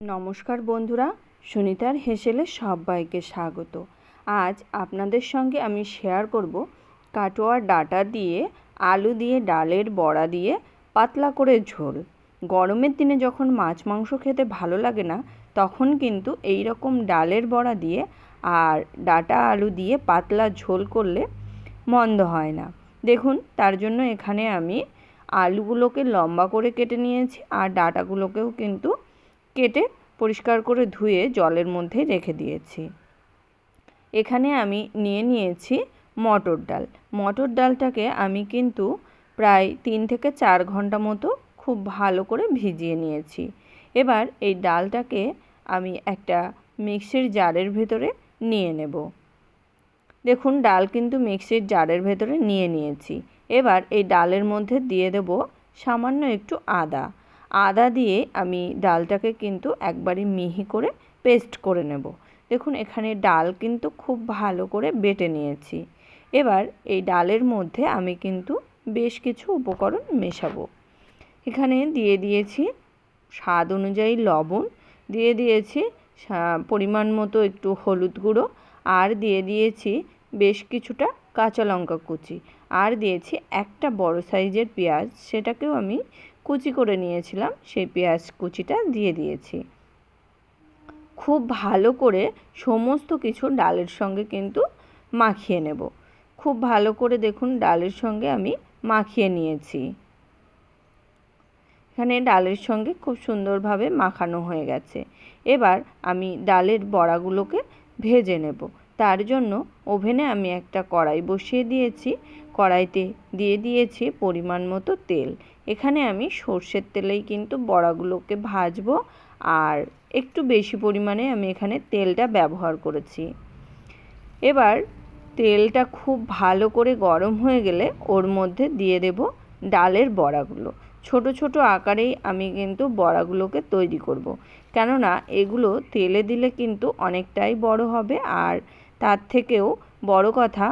নমস্কার বন্ধুরা, সুনিতার হেসেলে সবাইকে স্বাগত। আজ আপনাদের সঙ্গে আমি শেয়ার করব কাটোয়ার ডাটা দিয়ে, আলু দিয়ে, ডালের বড়া দিয়ে, পাতলা করে ঝোল। গরমের দিনে যখন মাছ মাংস খেতে ভালো লাগে না, তখন কিন্তু এই রকম ডালের বড়া দিয়ে আর ডাটা আলু দিয়ে পাতলা ঝোল করলে মন্দ হয় না। দেখুন, তার জন্য এখানে আমি আলুগুলোকে লম্বা করে কেটে নিয়েছি আর ডাটাগুলোকেও কিন্তু কেটে পরিষ্কার করে ধুয়ে জলের মধ্যে রেখে দিয়েছি। এখানে আমি নিয়ে নিয়েছি মটর ডাল। মটর ডালটাকে আমি কিন্তু প্রায় তিন থেকে চার ঘণ্টা মতো খুব ভালো করে ভিজিয়ে নিয়েছি। এবার এই ডালটাকে আমি একটা মিক্সির জারের ভেতরে নিয়ে নেব। দেখুন, ডাল কিন্তু মিক্সির জারের ভেতরে নিয়ে নিয়েছি। এবার এই ডালের মধ্যে দিয়ে দেব সামান্য একটু আদা। আদা দিয়ে আমি ডালটাকে কিন্তু একবারে মিহি করে পেস্ট করে নেব। দেখুন, এখানে ডাল কিন্তু খুব ভালো করে বেটে নিয়েছি। এবার এই ডালের মধ্যে আমি কিন্তু বেশ কিছু উপকরণ মেশাবো। এখানে দিয়ে দিয়েছি স্বাদ অনুযায়ী লবণ, দিয়ে দিয়েছি পরিমাণ মতো একটু হলুদ গুঁড়ো, আর দিয়ে দিয়েছি বেশ কিছুটা কাঁচা লঙ্কা কুচি। আর দিয়েছি একটা বড় সাইজের পেঁয়াজ, সেটাকেও আমি কুচি করে নিয়েছিলাম, সেই পেঁয়াজ কুচিটা দিয়ে দিয়েছি। খুব ভালো করে সমস্ত কিছু ডালের সঙ্গে কিন্তু মাখিয়ে নেব। খুব ভালো করে দেখুন ডালের সঙ্গে আমি মাখিয়ে নিয়েছি। এখানে ডালের সঙ্গে খুব সুন্দরভাবে মাখানো হয়ে গেছে। এবার আমি ডালের বড়াগুলোকে ভেজে নেব। তার জন্য ওভেনে আমি একটা কড়াই বসিয়ে দিয়েছি। কড়াইতে দিয়ে দিয়েছি পরিমাণ মতো তেল। এখানে আমি সর্ষের তেলেই কিন্তু বড়াগুলোকে ভাজবো আর একটু বেশি পরিমাণে আমি এখানে তেলটা ব্যবহার করেছি। এবার তেলটা খুব ভালো করে গরম হয়ে গেলে ওর মধ্যে দিয়ে দেব ডালের বড়াগুলো। ছোট ছোট আকারেই আমি কিন্তু বড়াগুলোকে তৈরি করব। কেননা এগুলো তেলে দিলে কিন্তু অনেকটাই বড় হবে আর তার থেকেও বড় কথা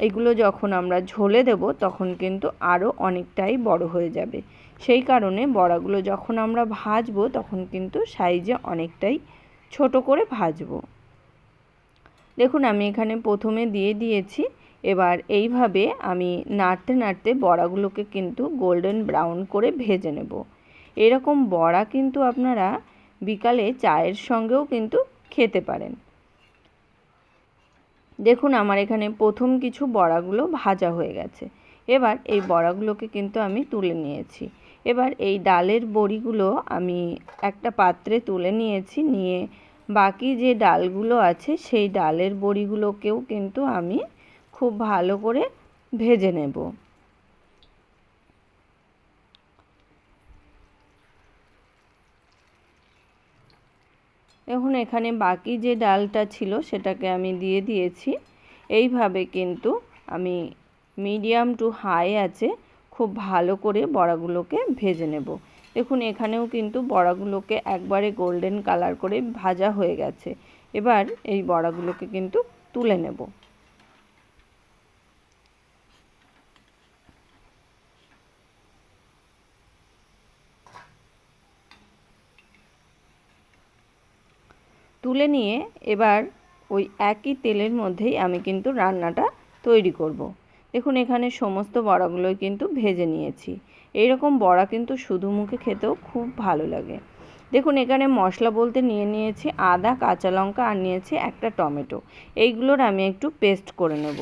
এগুলো যখন আমরা ঝোলে দেব, তখন কিন্তু আরও অনেকটাই বড় হয়ে যাবে। সেই কারণে বড়াগুলো যখন আমরা ভাজবো, তখন কিন্তু সাইজে অনেকটাই ছোট করে ভাজবো। দেখুন, আমি এখানে প্রথমে দিয়ে দিয়েছি। এবার এইভাবে আমি নাড়তে নাড়তে বড়াগুলোকে কিন্তু গোল্ডেন ব্রাউন করে ভেজে নেব। এরকম বড়া কিন্তু আপনারা বিকালে চায়ের সঙ্গেও কিন্তু খেতে পারেন। দেখুন আমার এখানে প্রথম কিছু বড়াগুলো ভাজা হয়ে গেছে। এবার এই বড়াগুলোকে কিন্তু আমি তুলে নিয়েছি। এবার এই ডালের বড়িগুলো আমি একটা পাত্রে তুলে নিয়েছি, নিয়ে বাকি যে ডালগুলো আছে সেই ডালের বড়িগুলোকেও কিন্তু আমি খুব ভালো করে ভেজে নেব। এখন এখানে বাকি যে ডালটা ছিল সেটাকে আমি দিয়ে দিয়েছি। এইভাবে কিন্তু আমি মিডিয়াম টু হাই আছে খুব ভালো করে বড়াগুলোকে ভেজে নেব। দেখুন, এখানেও কিন্তু বড়াগুলোকে একবারে গোল্ডেন কালার করে ভাজা হয়ে গেছে। এবার এই বড়াগুলোকে কিন্তু তুলে নেব। তুলে নিয়ে এবার ওই একই তেলের মধ্যেই আমি কিন্তু রান্নাটা তৈরি করব। দেখুন, এখানে সমস্ত বড়াগুলোই কিন্তু ভেজে নিয়েছি। এই রকম বড়া কিন্তু শুধু মুখে খেতেও খুব ভালো লাগে। দেখুন, এখানে মশলা বলতে নিয়ে নিয়েছি আদা, কাঁচা লঙ্কা আর নিয়েছি একটা টমেটো। এইগুলোর আমি একটু পেস্ট করে নেব।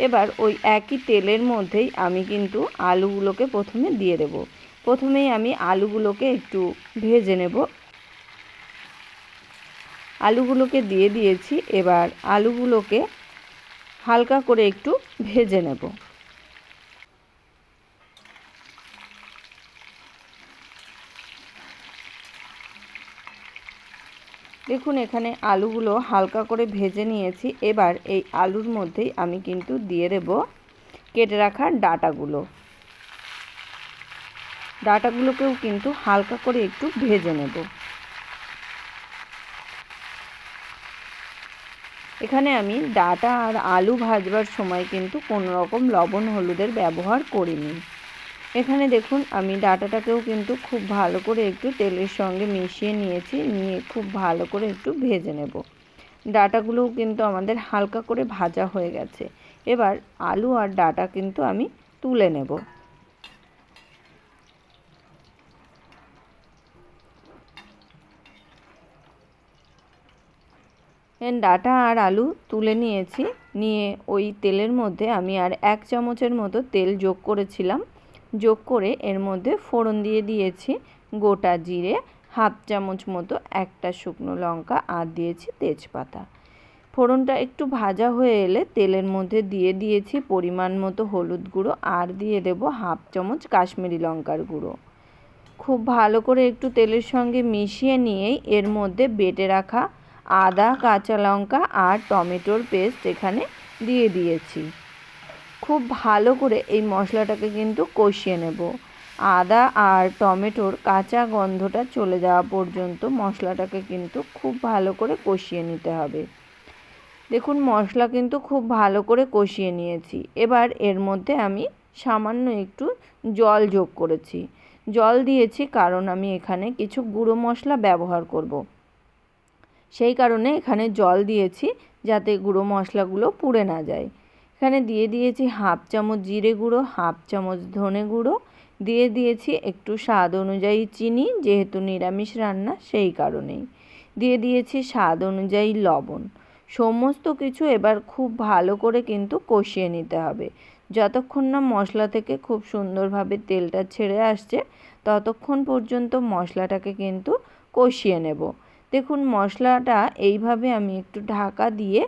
এবার ওই একই তেলের মধ্যেই আমি কিন্তু আলুগুলোকে প্রথমে দিয়ে দেব। প্রথমেই আমি আলুগুলোকে একটু ভেজে নেব আলুগুলোকে দিয়ে দিয়েছি। এবার আলুগুলোকে হালকা করে একটু ভেজে নেব। দেখুন, এখানে আলুগুলো হালকা করে ভেজে নিয়েছি। এবার এই আলুর মধ্যেই আমি কিন্তু দিয়ে দেব কেটে রাখা ডাটাগুলো। ডাটাগুলোকেও কিন্তু হালকা করে একটু ভেজে নেব। এখানে আমি ডাটা আর আলু ভাজবার সময় কিন্তু কোনো রকম লবণ হলুদের ব্যবহার করিনি। এখানে দেখুন, আমি ডাটাটাকেও কিন্তু খুব ভালো করে একটু তেলের সঙ্গে মিশিয়ে নিয়েছি, নিয়ে খুব ভালো করে একটু ভেজে নেব। ডাটাগুলোও কিন্তু আমাদের হালকা করে ভাজা হয়ে গেছে। এবার আলু আর ডাটা কিন্তু আমি তুলে নেব। ডাটা আর আলু তুলে নিয়েছি। নিয়ে ওই তেলের মধ্যে আমি আর এক চামচের মতো তেল যোগ করেছিলাম। যোগ করে এর মধ্যে ফোড়ন দিয়ে দিয়েছি গোটা জিরে, হাফ চামচ মতো একটা শুকনো লঙ্কা, আর দিয়েছি তেজপাতা। ফোড়নটা একটু ভাজা হয়ে এলে তেলের মধ্যে দিয়ে দিয়েছি পরিমাণ মতো হলুদ গুঁড়ো, আর দিয়ে দেব হাফ চামচ কাশ্মীরি লঙ্কার গুঁড়ো। খুব ভালো করে একটু তেলের সঙ্গে মিশিয়ে নিয়েই এর মধ্যে বেটে রাখা আদা, কাঁচা লঙ্কা আর টমেটোর পেস্ট এখানে দিয়ে দিয়েছি। খুব ভালো করে এই মশলাটাকে কিন্তু কষিয়ে নেব। আদা আর টমেটোর কাঁচা গন্ধটা চলে যাওয়া পর্যন্ত মশলাটাকে কিন্তু খুব ভালো করে কষিয়ে নিতে হবে। দেখুন, মশলা কিন্তু খুব ভালো করে কষিয়ে নিয়েছি। এবার এর মধ্যে আমি সামান্য একটু জল যোগ করেছি। জল দিয়েছি কারণ আমি এখানে কিছু গুঁড়ো মশলা ব্যবহার করব। সেই কারণে এখানে জল দিয়েছি যাতে গুঁড়ো মশলাগুলো পুড়ে না যায়। এখানে দিয়ে দিয়েছি হাফ চামচ জিরে গুঁড়ো, হাফ চামচ ধনে গুঁড়ো। দিয়ে দিয়েছি একটু স্বাদ অনুযায়ী চিনি, যেহেতু নিরামিষ রান্না সেই কারণেই। দিয়ে দিয়েছি স্বাদ অনুযায়ী লবণ। সমস্ত কিছু এবার খুব ভালো করে কিন্তু কষিয়ে নিতে হবে। যতক্ষণ না মশলা থেকে খুব সুন্দরভাবে তেলটা ছেড়ে আসছে, ততক্ষণ পর্যন্ত মশলাটাকে কিন্তু কষিয়ে নেব। দেখুন, মশলাটা এইভাবে আমি একটু ঢাকা দিয়ে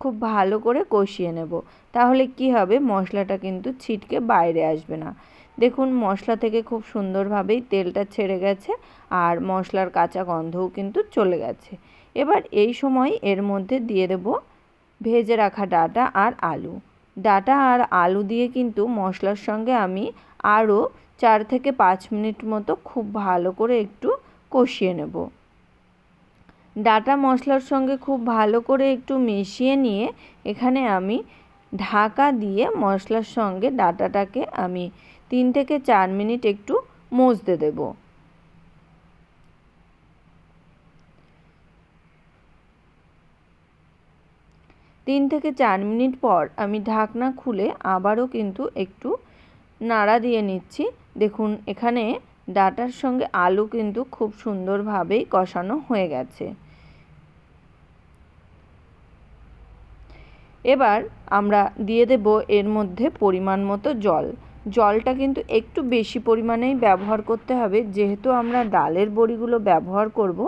খুব ভালো করে কষিয়ে নেব। তাহলে কি হবে? মশলাটা কিন্তু ছিটকে বাইরে আসবে না। দেখুন, মশলা থেকে খুব সুন্দরভাবেই তেলটা ছেড়ে গেছে আর মশলার কাঁচা গন্ধও কিন্তু চলে গেছে। এবার এই সময় এর মধ্যে দিয়ে দেব ভেজে রাখা ডাটা আর আলু। ডাটা আর আলু দিয়ে কিন্তু মশলার সঙ্গে আমি আরও চার থেকে পাঁচ মিনিট মতো খুব ভালো করে একটু কষিয়ে নেব। ডাটা মশলার সঙ্গে খুব ভালো করে একটু মিশিয়ে নিয়ে এখানে আমি ঢাকা দিয়ে মশলার সঙ্গে ডাটাটাকে আমি তিন থেকে চার মিনিট একটু মজতে দেব। তিন থেকে চার মিনিট পর আমি ঢাকনা খুলে আবারও কিন্তু একটু নাড়া দিয়ে নিচ্ছি। দেখুন, এখানে ডাটার সঙ্গে আলু কিন্তু খুব সুন্দরভাবেই কষানো হয়ে গেছে। এবার আমরা দিয়ে দেব এর মধ্যে পরিমাণ মতো জল। জলটা কিন্তু একটু বেশি পরিমাণেই ব্যবহার করতে হবে। যেহেতু আমরা ডালের বড়িগুলো ব্যবহার করব,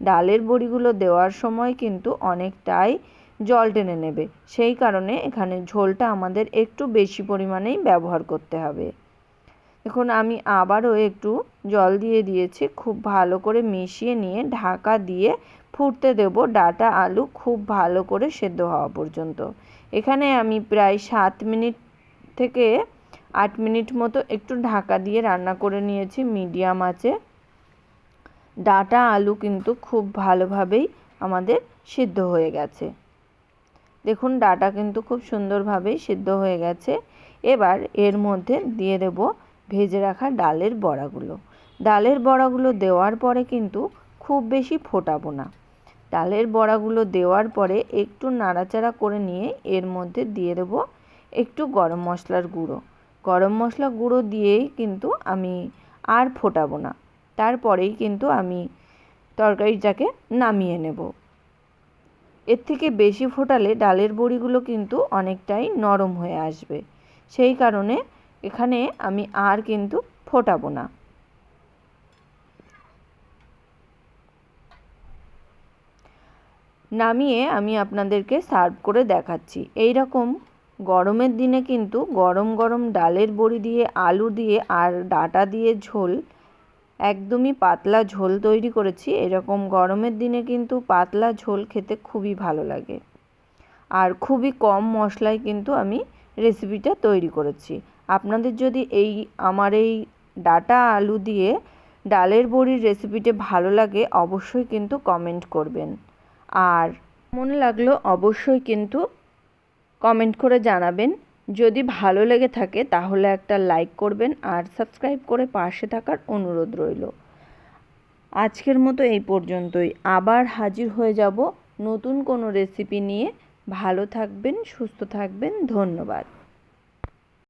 ডালের বড়িগুলো দেওয়ার সময় কিন্তু অনেকটাই জল টেনে নেবে। সেই কারণে এখানে ঝোলটা আমাদের একটু বেশি পরিমাণেই ব্যবহার করতে হবে। এখন আমি আবারও একটু জল দিয়ে দিয়েছি। খুব ভালো করে মিশিয়ে নিয়ে ঢাকা দিয়ে ফুটতে দেব। ডাটা আলু খুব ভালো করে সেদ্ধ হওয়া পর্যন্ত। এখানে আমি প্রায় সাত মিনিট থেকে আট মিনিট মতো একটু ঢাকা দিয়ে রান্না করে নিয়েছি মিডিয়াম আঁচে। ডাটা আলু কিন্তু খুব ভালোভাবেই আমাদের সিদ্ধ হয়ে গেছে। দেখুন, ডাটা কিন্তু খুব সুন্দরভাবেই সিদ্ধ হয়ে গেছে। এবার এর মধ্যে দিয়ে দেব ভেজে রাখা ডালের বড়াগুলো। ডালের বড়াগুলো দেওয়ার পরে কিন্তু খুব বেশি ফোটাবো না। ডালের বড়াগুলো দেওয়ার পরে একটু নাড়াচাড়া করে নিয়ে এর মধ্যে দিয়ে দেব একটু গরম মশলার গুঁড়ো। গরম মশলা গুঁড়ো দিয়েই কিন্তু আমি আর ফোটাবো না। তারপরেই কিন্তু আমি তরকারিটাকে নামিয়ে নেব। এর থেকে বেশি ফোটালে ডালের বড়িগুলো কিন্তু অনেকটাই নরম হয়ে আসবে। সেই কারণে এখানে আমি আর কিন্তু ফোটাবো না। নামিয়ে আমি আপনাদেরকে সার্ভ করে দেখাচ্ছি। এই রকম গরমের দিনে কিন্তু গরম গরম ডালের বড়ি দিয়ে, আলু দিয়ে আর ডাটা দিয়ে ঝোল, একদমই পাতলা ঝোল তৈরি করেছি। এরকম গরমের দিনে কিন্তু পাতলা ঝোল খেতে খুবই ভালো লাগে। আর খুবই কম মশলায় কিন্তু আমি রেসিপিটা তৈরি করেছি। আপনাদের যদি এই, আমার এই ডাটা আলু দিয়ে ডালের বড়ির রেসিপিটা ভালো লাগে, অবশ্যই কিন্তু কমেন্ট করবেন। আর মনে লাগল অবশ্যই কিন্তু কমেন্ট করে জানাবেন। যদি ভালো লেগে থাকে তাহলে একটা লাইক করবেন আর সাবস্ক্রাইব করে পাশে থাকার অনুরোধ রইল। আজকের মতো এই পর্যন্তই। আবার হাজির হয়ে যাব নতুন কোনো রেসিপি নিয়ে। ভালো থাকবেন, সুস্থ থাকবেন। ধন্যবাদ।